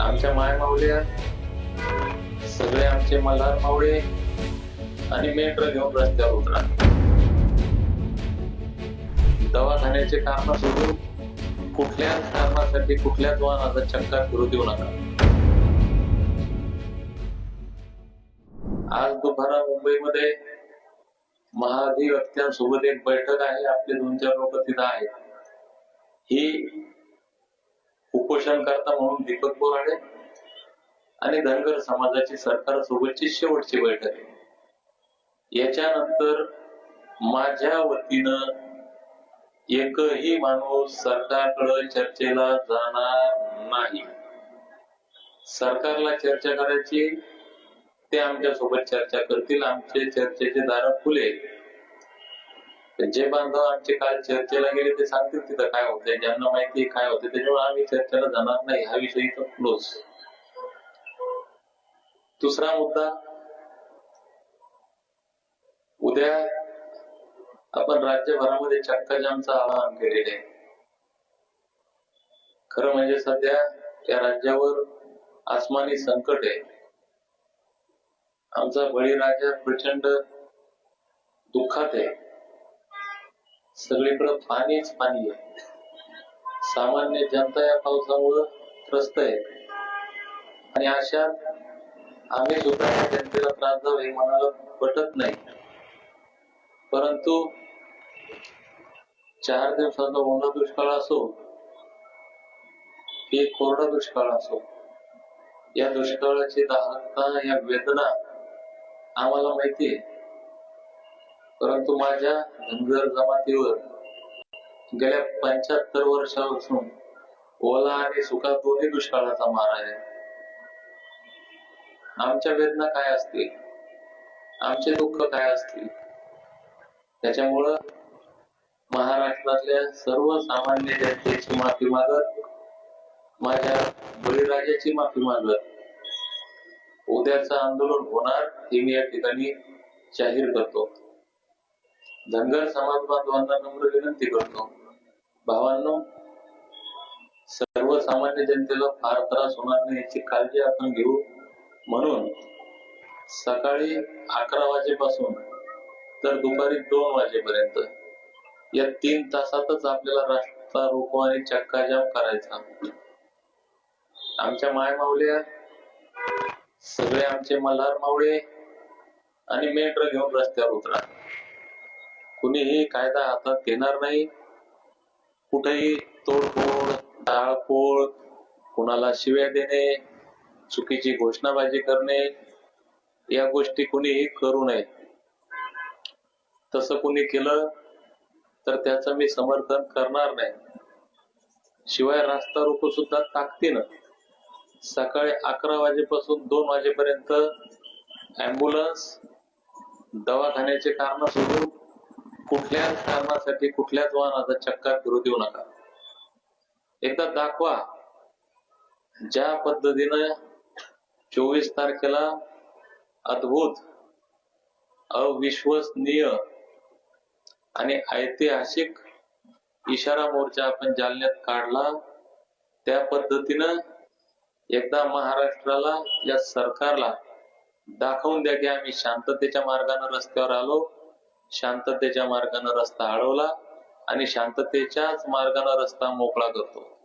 आमच्या माय मावल्या सगळे आमचे मल्हार मावळे आणि मेट्रो घेऊन रस्त्यावर उतरा. दवाखान्याचे कारण सोडून कुठल्याच कारणासाठी कुठल्याच वाहनाचा चक्कर करू देऊ नका. आज दुपारा मुंबईमध्ये महाधिवक्त्यांसोबत एक बैठक आहे. आपले दोन चार लोक तिथं आहेत. ही उपोषण करता म्हणून दीपक बोराडे आणि धनगर समाजाची सरकार सोबतची शेवटची बैठक आहे. याच्यानंतर माझ्या वतीनं एकही माणूस सरकारकडे चर्चेला जाणार नाही. सरकारला चर्चा करायची ते आमच्यासोबत चर्चा करतील. आमचे चर्चेचे दार खुले जे बांधव आमचे काल चर्चेला गेले ते सांगतील तिथं काय होतंय. ज्यांना माहिती काय होते त्याच्यामुळे आम्ही चर्चेला जाणार नाही. हा विषय क्लोज दुसरा मुद्दा. उद्या आपण राज्यभरामध्ये चक्काजामचं आवाहन केलेले आहे. खरं म्हणजे सध्या त्या राज्यावर आसमानी संकट आहे. आमचा बळीराजा प्रचंड दुःखात आहे. सगळीकडे पाणीच पाणी आहे. सामान्य जनता या पावसामुळं त्रस्त आहे. आणि अशा आम्ही सुद्धा जनतेला त्रास जाऊ हे मनाला पटत नाही. परंतु चार दिवसाचा ओला दुष्काळ असो की कोरडा दुष्काळ असो या दुष्काळाची दाहकता या वेदना आम्हाला माहिती आहे. परंतु माझ्या धनगर जमातीवर गेल्या पंच्याहत्तर वर्षापासून ओला आणि सुका दोन्ही दुष्काळाचा मार आहे. आमच्या वेदना काय असतील? आमचे दुःख काय असतील? त्याच्यामुळं महाराष्ट्रातल्या सर्व सामान्य जनतेची माफी मागत माझ्या बळीराजाची माफी मागत उद्याचं आंदोलन होणार हे मी या ठिकाणी जाहीर करतो. धनगर समाज बांधवांना नम्र विनंती करतो. भावांनो सर्वसामान्य जनतेला फार त्रास होणार नाही याची काळजी आपण घेऊ. म्हणून सकाळी अकरा वाजेपासून तर दुपारी दोन वाजेपर्यंत या तीन तासातच आपल्याला रास्ता रोको आणि चक्काजाम करायचा. आमच्या माय मावल्या सगळे आमचे मल्हार मावळे आणि मेट्रो घेऊन रस्त्यावर उतरा. कुणीही कायदा हातात घेणार नाही. कुठेही तोडफोड टाळफोड कुणाला शिव्या देणे चुकीची घोषणाबाजी करणे या गोष्टी कुणीही करू नये. तसं कुणी केलं तर त्याचं मी समर्थन करणार नाही. शिवाय रास्ता रोको सुद्धा ताकदीनं. सकाळी अकरा वाजेपासून दोन वाजेपर्यंत अँब्युलन्स दवाखान्याचे कारण सोडून कुठल्याच कारणासाठी कुठल्याच वाहनाचा चक्का फिरू देऊ नका. एकदा दाखवा. ज्या पद्धतीनं चोवीस तारखेला अद्भुत अविश्वसनीय आणि ऐतिहासिक इशारा मोर्चा आपण जालन्यात काढला त्या पद्धतीनं एकदा महाराष्ट्राला या सरकारला दाखवून द्या की आम्ही शांततेच्या मार्गाने रस्त्यावर आलो. शांततेच्या मार्गाने रस्ता अडवला आणि शांततेच्याच मार्गाने रस्ता मोकळा करतो.